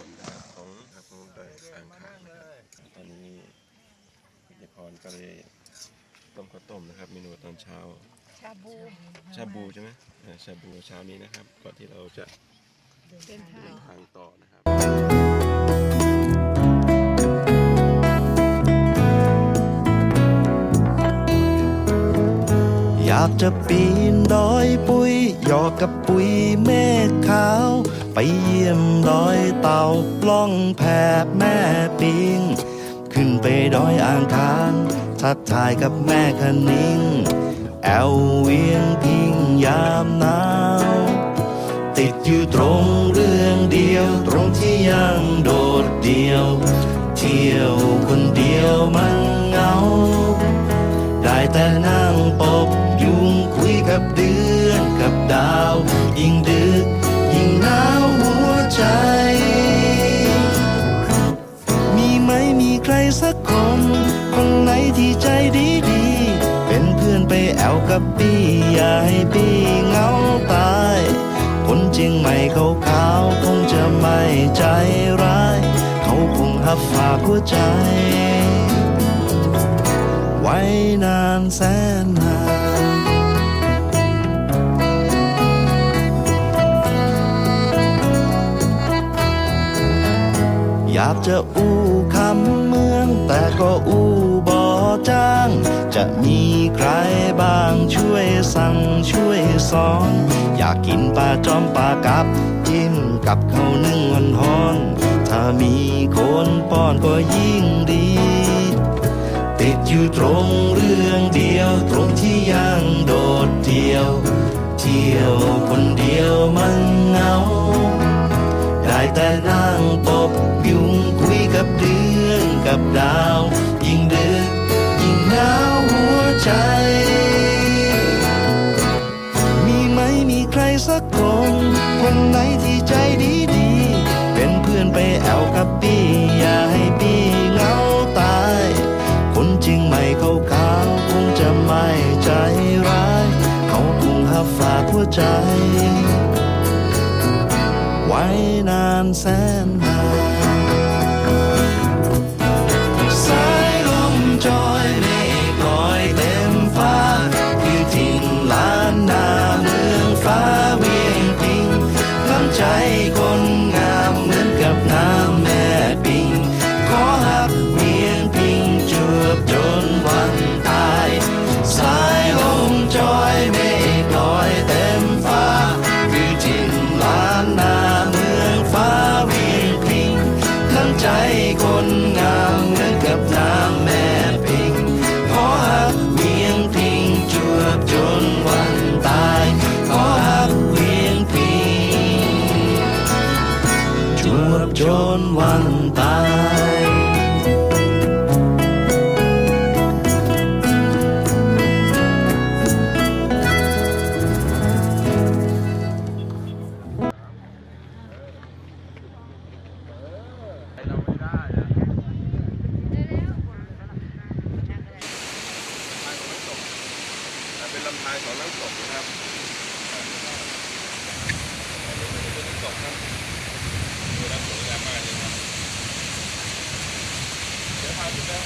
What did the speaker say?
ส่วนดาบของครับของดอยอ่างขางนะครับตอนนี้พิธีพรก็เลยต้มข้าวต้มนะครับ เมนูตอนเช้า ชาบูชาบูใช่ไหมเออชาบูเช้านี้นะครับ ก่อนที่เราจะเป็นทาเดิง นทางต่อนะครับอยากจะปีนดอยปุยหยอกกับปุยเมฆขาว ไปเยี่ยมดอยเต่าปล่องแพบแม่ปิง ขึ้นไปดอยอ่างคางทักทายกับแม่คณิงแอวเวียงพิงยามหนาว ติดอยู่ตรงเรื่องเดียว ตรงที่ยังโดดเดียว เที่ยวคนเดียวมันเหงา ได้แต่นั่งปบยุงคุยกับเดือน ที่ใจดีดีเป็นเพื่อนไปแอวกับปี้อย่าให้ปี้เหงาตายคนเจียงใหม่เขาขาวคงจะไม่ใจร้าย เขาคงหับฝากหัวใจ ไว้นานแสนนานอยากจะอู้คำเมืองแต่ก็อู้บ่ จะมีใครบ้างช่วยสั่งช่วยสอน อยากกินปลาจอมปลากับจิ้มกับข้าวนึ่งวันฮอนถ้ามีคนป้อนก็ยิ่งดี ติดอยู่ตรงเรื่องเดียว ตรงที่ยังโดดเดี่ยว เที่ยวคนเดียวมันเหงา ได้แต่นั่งปบยุงคุยกับเดือนกับดาว ยิ่งเดึกยิ่งหน ใจ มีไหมมีใครสักคน คนไหนที่ใจดีดีเป็นเพื่อนไปแอวกับปี้อย่าให้ปี้เหงาตาย คนจริงไม่เขาขาวคงจะไม่ใจร้าย เขาคงหับฝากหัวใจ ไว้นานแสนนาน วันตายเป็นลำธารของน้ำตกนะครับอันนี้เป็นน้ำตกครับ ดูน้